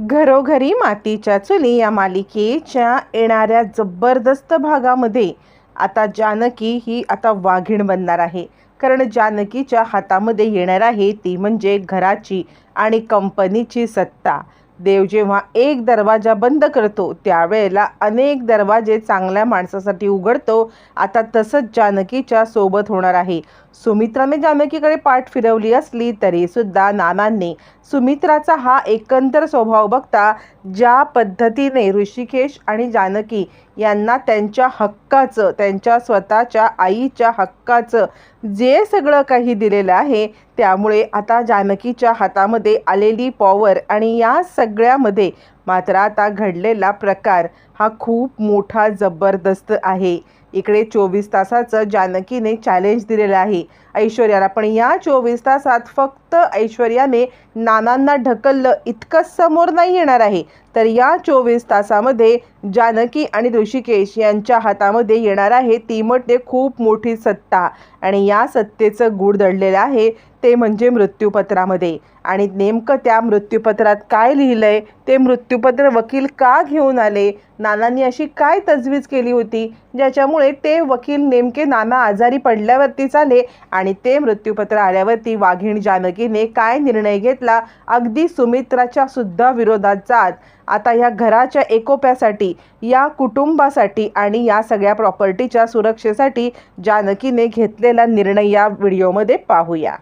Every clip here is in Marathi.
घरोघरी मातीच्या चुली या मालिकेच्या येणाऱ्या जबरदस्त भागामध्ये आता जानकी ही आता वाघीण बनणार आहे. कारण जानकीच्या हातामध्ये येणार आहे ती म्हणजे घराची आणि कंपनीची सत्ता. देव जेव्हा एक दरवाजा बंद करतो त्यावेळेला अनेक दरवाजे चांगल्या माणसासाठी उघडतो. आता तसंच जानकीच्या सोबत होणार आहे. सुमित्राने जानकीकडे पाठ फिरवली असली तरी सुद्धा नानांनी सुमित्राचा हा एकंदर स्वभाव बघता ज्या पद्धतीने ऋषिकेश आणि जानकी यांना त्यांच्या हक्काचं त्यांच्या स्वतःच्या आईच्या हक्काचं जे सगळं काही दिलेलं आहे त्यामुळे आता जानकीच्या हातामध्ये आलेली पॉवर आणि या सगळ्यामध्ये मात्र आता घडलेला प्रकार हा खूप मोठा जबरदस्त आहे. इकडे चोवीस तासाचं जानकीने चॅलेंज दिलेलं आहे. ऐश्वर्याला. पण या चोवीस तासात फक्त ऐश्वर्याने नानांना ढकललं इतकंच समोर नाही येणार आहे. तर या चोवीस तासामध्ये जानकी आणि ऋषिकेश यांच्या हातामध्ये येणार आहे ती म्हणजे खूप मोठी सत्ता. आणि या सत्तेचं गूढ दडलेलं आहे ते म्हणजे मृत्यूपत्रामध्ये. आणि नेमकं त्या मृत्यूपत्रात काय लिहिलं आहे ते मृत्यूपत्र वकील का घेऊन आले नानांनी अशी काय तजवीज केली होती ज्याच्यामुळे ते वकील नेमके नाना आजारी पडल्यावरतीच आले आणि ते मृत्यूपत्र आल्यावरती वाघीण जानकीने काय निर्णय घेतला? अगदी सुमित्राच्या सुद्धा विरोधात जात. आता या घराच्या एकोप्यासाठी या कुटुंबासाठी आणि या सगळ्या प्रॉपर्टीच्या सुरक्षेसाठी जानकीने घेतलेला निर्णय या व्हिडिओमध्ये पाहूया.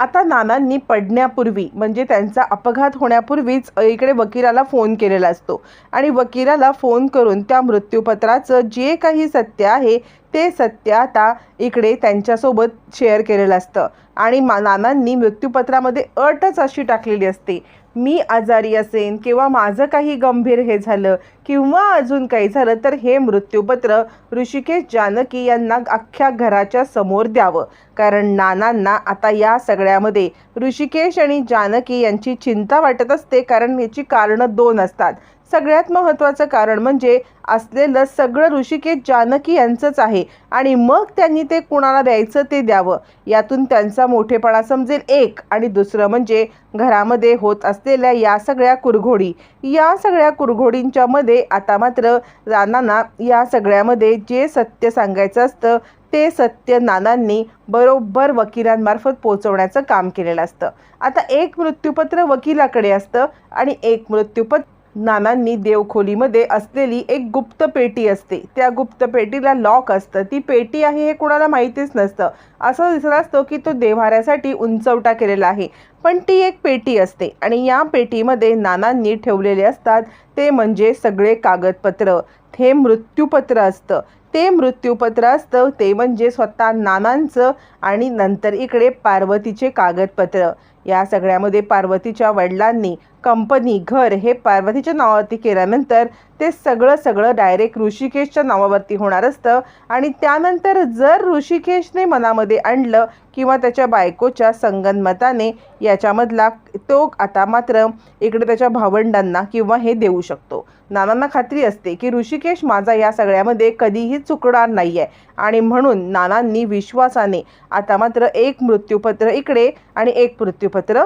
आता नानांनी पडण्यापूर्वी म्हणजे त्यांचा अपघात होण्यापूर्वीच इकडे वकिलाला फोन केलेला असतो. आणि वकिलाला फोन करून त्या मृत्यूपत्राचं जे काही सत्य आहे ते सत्य आता इकडे त्यांच्यासोबत शेअर केलेलं असतं. आणि मा नानांनी मृत्यूपत्रामध्ये अटच अशी टाकलेली असते. मी आजारी असेन किंवा माझं काही गंभीर हे झालं किंवा अजून काही झालं तर हे मृत्यूपत्र ऋषिकेश जानकी यांना अख्ख्या घराच्या समोर द्यावं. कारण नानांना आता या सगळ्यामध्ये ऋषिकेश आणि जानकी यांची चिंता वाटत असते कारण याची कारणं दोन असतात. सगळ्यात महत्त्वाचं कारण म्हणजे असलेलं सगळं ऋषिकेश जानकी यांचंच आहे. आणि मग त्यांनी ते कुणाला द्यायचं ते द्यावं. यातून त्यांचा मोठेपणा समजेल एक आणि दुसरं म्हणजे घरामध्ये होत असलेल्या या सगळ्या कुरघोडी. या सगळ्या कुरघोडींच्या मध्ये आता मात्र नानांना या सगळ्यामध्ये जे सत्य सांगायचं असतं ते सत्य नानांनी बरोबर वकिलांमार्फत पोचवण्याचं काम केलेलं असतं. आता एक मृत्यूपत्र वकिलाकडे असतं आणि एक मृत्यूपत्र नानांनी देवखोलीमध्ये असलेली एक गुप्त पेटी असते. त्या गुप्त पेटीला लॉक असतं. ती पेटी आहे हे कुणाला माहितीच नसतं. असं दिसत असतं की तो देव्हाऱ्यासाठी उंचवटा केलेला आहे. पण ती एक पेटी असते आणि या पेटीमध्ये नानांनी ठेवलेले असतात. ते म्हणजे सगळे कागदपत्र. हे मृत्यूपत्र असतं. ते मृत्यूपत्र असतं. ते म्हणजे स्वतः नानांचं आणि नंतर इकडे पार्वतीचे कागदपत्र. या सगळ्यामध्ये पार्वतीच्या वडिलांनी कंपनी घर हे पार्वतीच्या नावावरती केल्यानंतर ते सगळं सगळं डायरेक्ट ऋषिकेशच्या नावावरती होणार असतं. आणि त्यानंतर जर ऋषिकेशने मनामध्ये आणलं किंवा त्याच्या बायकोच्या संगनमताने याच्यामधला तो आता मात्र इकडे त्याच्या भावंडांना किंवा हे देऊ शकतो. नानांना खात्री असते की ऋषिकेश माझा या सगळ्यामध्ये कधीही चुकणार नाही आहे आणि म्हणून नानांनी विश्वासाने आता मात्र एक मृत्यूपत्र इकडे आणि एक मृत्यूपत्र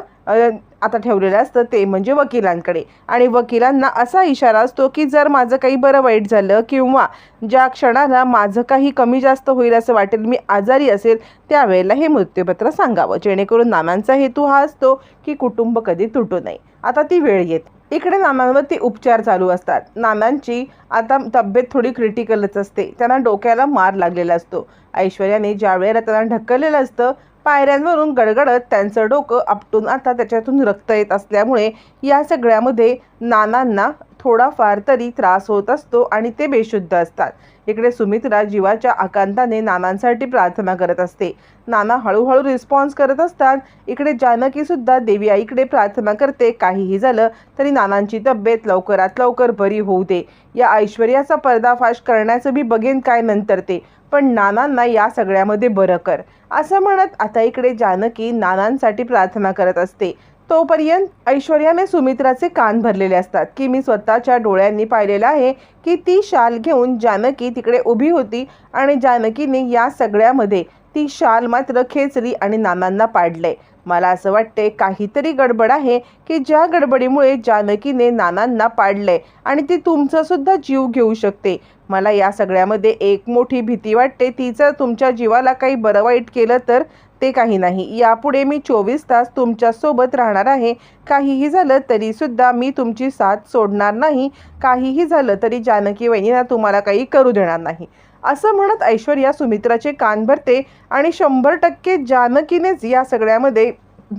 आता ठेवलेलं असतं ते म्हणजे वकिलांकडे. आणि वकिलांना असा इशारा असतो की जर माझं काही बरं वाईट झालं किंवा ज्या क्षणाला माझं काही कमी जास्त होईल असं वाटेल मी आजारी असेल त्यावेळेला हे मृत्यूपत्र सांगावं. जेणेकरून नानांचा हेतू हा असतो की कुटुंब कधी तुटू नये. आता ती वेळ येते. इकडे नानांवरती उपचार चालू असतात. नानांची आता तब्येत थोडी क्रिटिकलच असते. त्यांना डोक्याला मार लागलेला असतो. ऐश्वर्याने ज्या वेळेला त्यांना ढकललेलं असतं पायऱ्यांवरून गडगडत त्यांचं डोकं आपटून आता त्याच्यातून रक्त येत असल्यामुळे या सगळ्यामध्ये नानांना थोडाफार तरी त्रास होत असतो आणि ते बेशुद्ध असतात. इकडे सुमित्रा जीवाच्या आकांताने नानांसाठी प्रार्थना करत असते. नाना हळूहळू रिस्पॉन्स करत असतात. इकडे जानकीसुद्धा देवी आईकडे प्रार्थना करते. काहीही झालं तरी नानांची तब्येत लवकरात लवकर बरी होऊ दे. या ऐश्वर्याचा पर्दाफाश करण्याचं मी बघेन काय नंतर ते. पण नानांना या सगळ्यामध्ये बरं कर. असं म्हणत आता इकडे जानकी नानांसाठी प्रार्थना करत असते. तोपर्यंत ऐश्वर्याने सुमित्राचे कान भरलेले असतात की मी स्वतःच्या डोळ्यांनी पाहिलेलं आहे की ती शाल घेऊन जानकी तिकडे उभी होती आणि जानकीने या सगळ्यामध्ये ती शाल मात्र खेचली आणि नानांना पाडले. मला असं वाटते काहीतरी गडबड आहे की ज्या गडबडीमुळे जानकीने नानांना पाडलंय आणि ती तुमचासुद्धा जीव घेऊ शकते. मला या सगळ्यामध्ये एक मोठी भीती वाटते. तिचं तुमच्या जीवाला काही बरं वाईट केलं तर ते काही नाही. यापुढे मी चोवीस तास तुमच्यासोबत राहणार आहे. काहीही झालं तरीसुद्धा मी तुमची साथ सोडणार नाही. काहीही झालं तरी जानकी वहिनीना तुम्हाला काही करू देणार नाही. असं म्हणत ऐश्वर्या सुमित्राचे कान भरते आणि शंभर टक्के जानकीनेच या सगळ्यामध्ये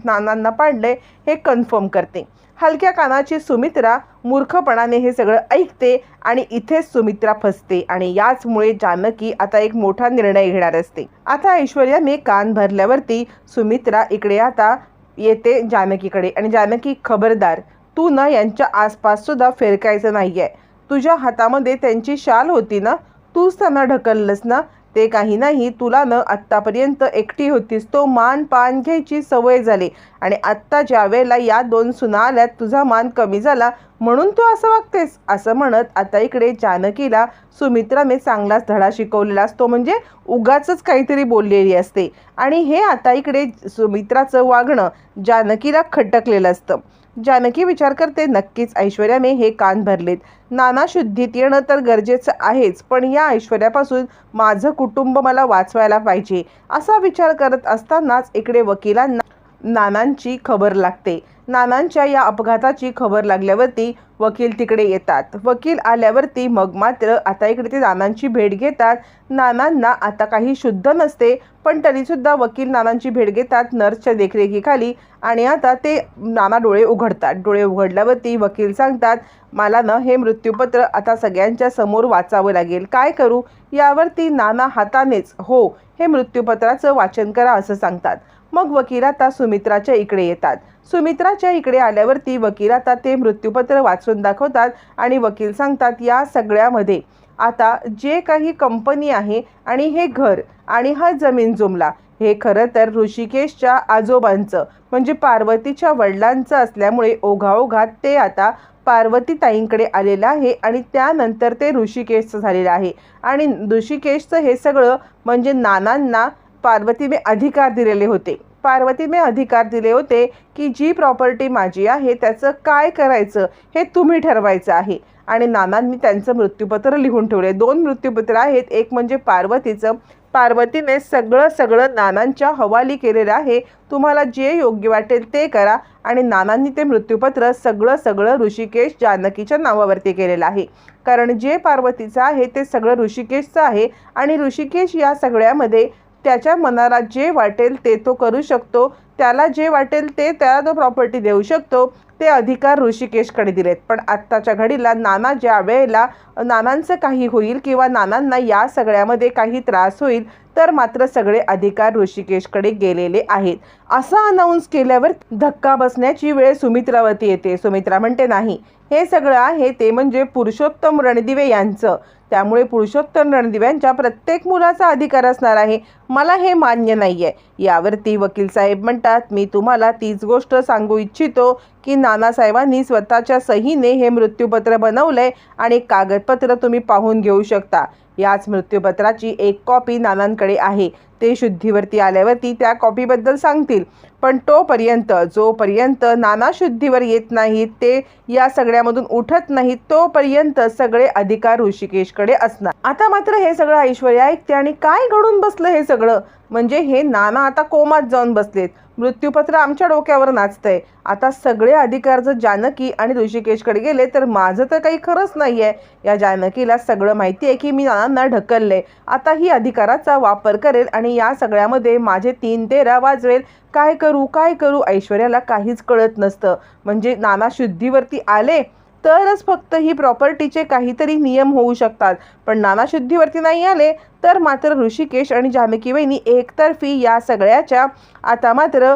नानांना पाडले हे कन्फर्म करते. हलक्या कानाची सुमित्रा मूर्खपणाने हे सगळं ऐकते आणि इथेच सुमित्रा फसते आणि याचमुळे जानकी आता एक मोठा निर्णय घेणार असते. आता ऐश्वर्याने कान भरल्यावरती सुमित्रा इकडे आता येते जानकीकडे आणि जानकी खबरदार तू ना यांच्या आसपास सुद्धा फिरकायचं नाही आहे तुझ्या हातामध्ये त्यांची शाल होती ना? तूच त्यांना ढकललंस ना? ते काही नाही तुला न आत्तापर्यंत एकटी होतीस तो मान पान घ्यायची सवय झाली. आणि आत्ता ज्या वेळेला या दोन सुना आल्यात तुझा मान कमी झाला म्हणून तू असं वागतेस. असं म्हणत आता इकडे जानकीला सुमित्राने चांगलाच धडा शिकवलेला असतो. म्हणजे उगाच काहीतरी बोललेली असते. आणि हे आता इकडे सुमित्राचं वागणं जानकीला खटकलेलं असतं. जानकी विचार करते नक्कीच ऐश्वर्याने हे कान भरलेत. नाना शुद्धीत येणं तर गरजेचं आहेच पण या ऐश्वर्यापासून माझं कुटुंब मला वाचवायला पाहिजे असा विचार करत असतानाच इकडे वकिलांना नानांची खबर लागते. नानांच्या या अपघाताची खबर लागल्यावरती वकील तिकडे येतात. वकील आल्यावरती मग मात्र आता इकडे ते नानांची भेट घेतात. नानांना आता काही शुद्ध नसते पण तरीसुद्धा वकील नानांची भेट घेतात नर्सच्या देखरेखीखाली आणि आता ते नाना डोळे उघडतात. डोळे उघडल्यावरती वकील सांगतात मला ना हे मृत्यूपत्र आता सगळ्यांच्या समोर वाचावं लागेल. काय करू? यावरती नाना हातानेच हो हे मृत्यूपत्राचं वाचन करा असं सांगतात. मग वकील आता सुमित्राच्या इकडे येतात. सुमित्राच्या इकडे आल्यावरती वकील आता ते मृत्यूपत्र वाचून दाखवतात आणि वकील सांगतात या सगळ्यामध्ये आता जे काही कंपनी आहे आणि हे घर आणि हा जमीन जुमला हे खरं तर ऋषिकेशच्या आजोबांचं म्हणजे पार्वतीच्या वडिलांचं असल्यामुळे ओघाओघात ते आता पार्वती ताईंकडे आलेलं आहे आणि त्यानंतर ते ऋषिकेशचं झालेलं आहे. आणि ऋषिकेशचं हे सगळं म्हणजे नानांना पार्वतीने अधिकार दिलेले होते. पार्वतीने अधिकार दिले होते की जी प्रॉपर्टी माझी आहे त्याचं काय करायचं हे तुम्ही ठरवायचं आहे. आणि नानांनी त्यांचं मृत्यूपत्र लिहून ठेवले. दोन मृत्यूपत्र आहेत. एक म्हणजे पार्वतीचं. पार्वतीने सगळं सगळं नानांच्या हवाली केलेलं आहे. तुम्हाला जे योग्य वाटेल ते करा. आणि नानांनी ते मृत्यूपत्र सगळं सगळं ऋषिकेश जानकीच्या नावावरती केलेलं आहे. कारण जे पार्वतीचं आहे ते सगळं ऋषिकेशचं आहे. आणि ऋषिकेश या सगळ्यामध्ये त्याच्या मनाला जे वाटेल ते तो करू शकतो. त्याला जे वाटेल ते त्याला तो प्रॉपर्टी देऊ शकतो. ते अधिकार ऋषिकेशकडे दिलेत. पण आत्ताच्या घडीला नाना ज्या वेळेला नानांचं काही होईल किंवा नानांना या सगळ्यामध्ये काही त्रास होईल तर मात्र सगळे अधिकार ऋषिकेशकडे गेलेले आहेत. असं अनाऊन्स केल्यावर धक्का बसण्याची वेळ सुमित्रावरती येते. सुमित्रा म्हणते नाही हे सगळं आहे ते म्हणजे पुरुषोत्तम रणदिवे यांचं. त्यामुळे पुरुषोत्तम रणदिव्यांच्या प्रत्येक मुलाचा अधिकार असणार आहे. मला हे मान्य नाही आहे यावरती वकील साहेब म्हणतात मी तुम्हाला तीच गोष्ट सांगू इच्छितो की ना नानासाहेबांनी स्वतःच्या सहीने हे मृत्यूपत्र बनवलंय आणि कागदपत्र तुम्ही पाहून घेऊ शकता. याच मृत्यूपत्राची एक कॉपी नानांकडे आहे. ते शुद्धीवरती आल्यावरती त्या कॉपीबद्दल सांगतील. पण तोपर्यंत जोपर्यंत नाना शुद्धीवर येत नाहीत ते या सगळ्यामधून उठत नाहीत तोपर्यंत सगळे अधिकार ऋषिकेशकडे असणार. आता मात्र हे सगळं ऐश्वर्या ऐकते आणि काय घडून बसलं हे सगळं? म्हणजे हे नाना आता कोमात जाऊन बसलेत. मृत्यूपत्र आमच्या डोक्यावर नाचतंय. आता सगळे अधिकार जर जानकी आणि ऋषिकेशकडे गेले तर माझं तर काही खरंच नाही आहे या जानकीला सगळं माहिती आहे की मी नानांना ढकलले. आता ही अधिकाराचा वापर करेल आणि या सगळ्यामध्ये माझे तीन तेरा वाजवेल. काय करू काय करू ऐश्वर्याला काहीच कळत नसतं. म्हणजे नाना शुद्धीवरती आले तरच फक्त ही प्रॉपर्टीचे काहीतरी नियम होऊ शकतात. पण नाना शुद्धीवरती नाही आले तर मात्र ऋषिकेश आणि जानकी वहिनी एकतर्फी या सगळ्याच्या आता मात्र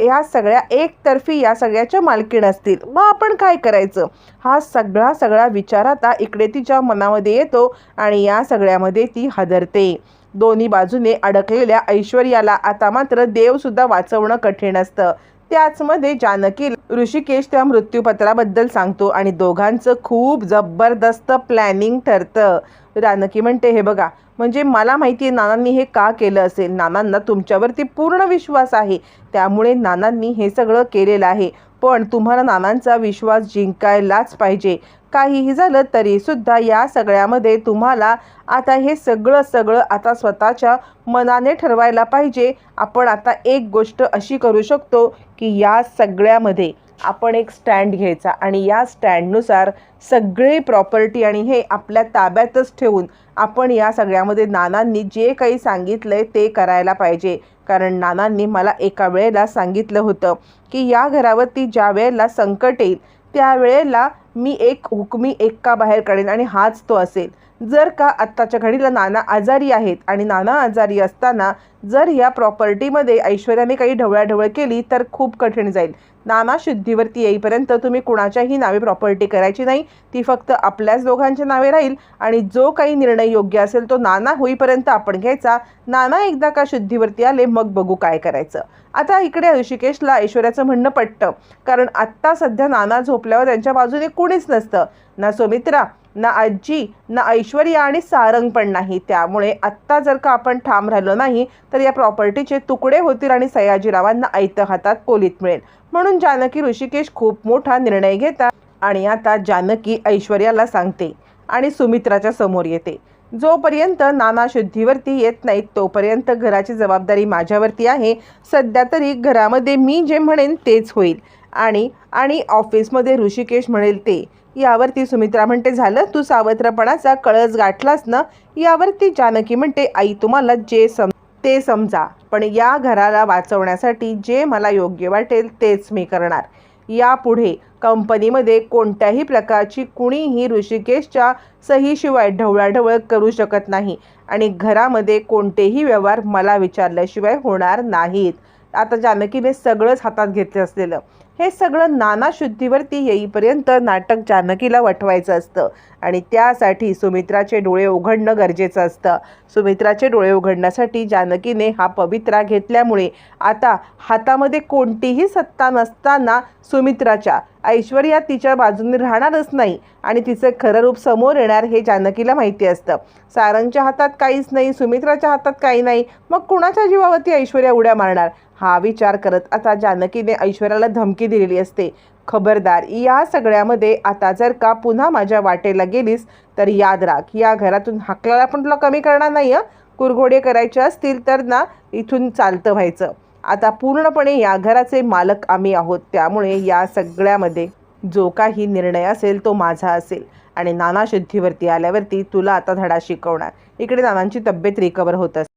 या सगळ्या एकतर्फी या सगळ्याच्या मालकीण असतील. मग आपण काय करायचं? हा सगळा सगळा विचार आता इकडे तिच्या मनामध्ये येतो आणि या सगळ्यामध्ये ती हादरते. दोन्ही बाजूने अडकलेल्या ऐश्वर्याला आता मात्र देवसुद्धा वाचवणं कठीण असतं. त्याचमध्ये जानकी ऋषिकेश त्या मृत्यूपत्राबद्दल सांगतो आणि दोघांचं खूप जबरदस्त प्लॅनिंग ठरतं. जानकी म्हणते हे बघा म्हणजे मला माहिती आहे नानांनी हे का केलं असेल? नानांना तुमच्यावरती पूर्ण विश्वास आहे. त्यामुळे नानांनी हे सगळं केलेलं आहे. पण तुम्हाला नानांचा विश्वास जिंकायलाच पाहिजे. काहीही झालं तरी सुद्धा या सगळ्यामध्ये तुम्हाला आता हे सगळं सगळं आता स्वतःच्या मनाने ठरवायला पाहिजे. आपण आता एक गोष्ट अशी करू शकतो की या सगळ्यामध्ये आपण एक स्टँड घ्यायचा आणि या स्टँडनुसार सगळे प्रॉपर्टी आणि हे आपल्या ताब्यातच ठेवून आपण या सगळ्यामध्ये नानांनी जे काही सांगितलं आहे ते करायला पाहिजे. कारण नानांनी मला एका वेळेला सांगितलं होतं की या घरावरती ज्या वेळेला संकट येईल त्यावेळेला मी एक हुकमी एक्का बाहेर काढेन आणि हाच तो असेल. जर का आत्ताच्या घडीला नाना आजारी आहेत आणि नाना आजारी असताना जर या प्रॉपर्टीमध्ये ऐश्वर्याने काही ढवळाढवळ केली तर खूप कठीण जाईल. नामाशुद्धीवरती येईपर्यंत तुम्ही कुणाच्याही नावे प्रॉपर्टी करायची नाही. ती फक्त आपल्याच दोघांच्या नावे राहील. आणि जो काही निर्णय योग्य असेल तो नाना होईपर्यंत आपण घ्यायचा. नाना एकदा का शुद्धीवरती आले मग बघू काय करायचं. आता इकडे ऋषिकेशला ऐश्वर्याचं म्हणणं पटतं. कारण आत्ता सध्या नाना झोपल्यावर त्यांच्या बाजूने कुणीच नसतं. ना सुमित्रा ना आजी ना ऐश्वर्या आणि सारंग पण नाही. त्यामुळे आत्ता जर का आपण ठाम राहिलो नाही तर या प्रॉपर्टीचे तुकडे होतील आणि सयाजीरावांना ऐतं हातात कोलीत मिळेल. म्हणून जानकी ऋषिकेश खूप मोठा निर्णय घेतात आणि आता जानकी ऐश्वर्याला सांगते आणि सुमित्राच्या समोर येते. जोपर्यंत नाना शुद्धीवरती येत नाहीत तोपर्यंत घराची जबाबदारी माझ्यावरती आहे. सध्या तरी घरामध्ये मी जे म्हणेन तेच होईल. आणि आणि ऑफिसमध्ये ऋषिकेश म्हणेल ते. यावरती सुमित्रा म्हणते झालं तू सावत्रपणाचा कळस गाठलास ना? यावरती जानकी म्हणते आई तुम्हाला जे सम ते समजा पण या घराला वाचवण्यासाठी जे मला योग्य वाटेल तेच मी करणार. यापुढे कंपनीमध्ये कोणत्याही प्रकारची कुणीही ऋषिकेशच्या सहीशिवाय ढवळाढवळ करू शकत नाही आणि घरामध्ये कोणतेही व्यवहार मला विचारल्याशिवाय होणार नाहीत. आता जानकीने सगळंच हातात घेतलं असलेलं. हे सगळं नाना शुद्धीवरती येईपर्यंत नाटक जानकीला वठवायचं असतं. आणि त्यासाठी सुमित्राचे डोळे उघडणं गरजेचं असतं. सुमित्राचे डोळे उघडण्यासाठी जानकीने हा पवित्रा घेतल्यामुळे आता हातामध्ये कोणतीही सत्ता नसताना सुमित्राच्या ऐश्वर्या तिच्या बाजूने राहणारच नाही आणि तिचं खरं रूप समोर येणार हे जानकीला माहिती असतं. सारंगच्या हातात काहीच नाही सुमित्राच्या हातात काही नाही. मग कुणाच्या जीवावरती ऐश्वर्या उड्या मारणार? हा विचार करत आता जानकीने ऐश्वर्याला धमकी दिलेली असते. खबरदार या सगळ्यामध्ये आता जर का पुन्हा माझ्या वाटेला गेलीस तर याद राख. या घरातून हाकलाला पण तुला कमी करणार नाही कुरघोडे करायचे असतील तर ना इथून चालतं व्हायचं. आता पूर्णपणे या घराचे मालक आम्ही आहोत. त्यामुळे या सगळ्यामध्ये जो काही निर्णय असेल तो माझा असेल. आणि नाना शुद्धीवरती आल्यावरती तुला आता धडा शिकवणार. इकडे नानांची तब्येत रिकवर होत असते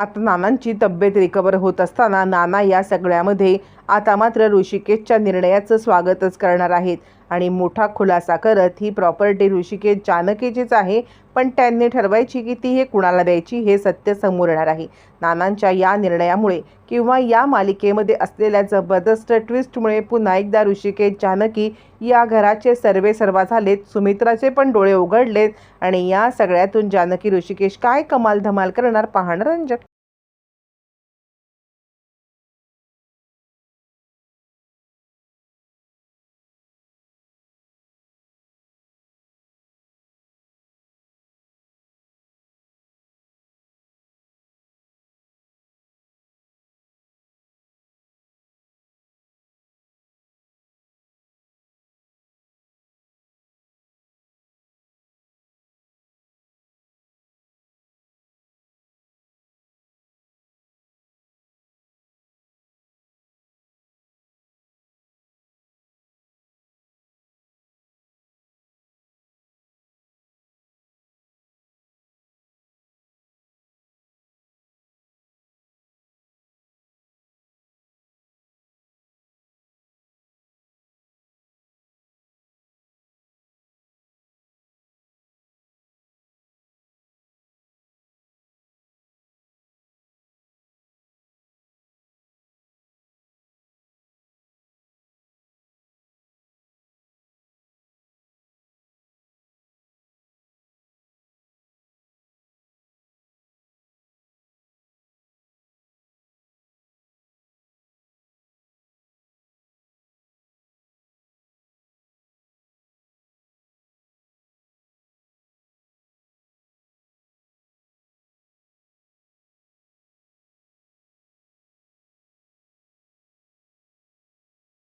आता नानांची तब्येत रिकवर होत असताना नाना या सगळ्यामध्ये आता मात्र ऋषिकेशच्या निर्णयाचं स्वागतच करणार आहेत. आणि मोठा खुलासा करत ही प्रॉपर्टी ऋषिकेश जानकीचीच आहे पण त्यांनी ठरवायची की ती हे कुणाला द्यायची हे सत्य समोर येणार आहे. नानांच्या या निर्णयामुळे किंवा या मालिकेमध्ये असलेल्या जबरदस्त ट्विस्टमुळे पुन्हा एकदा ऋषिकेश जानकी या घराचे सर्वे सर्वा झालेत सुमित्राचे पण डोळे उघडलेत आणि या सगळ्यातून जानकी ऋषिकेश काय कमाल धमाल करणार पाहणं रंजक.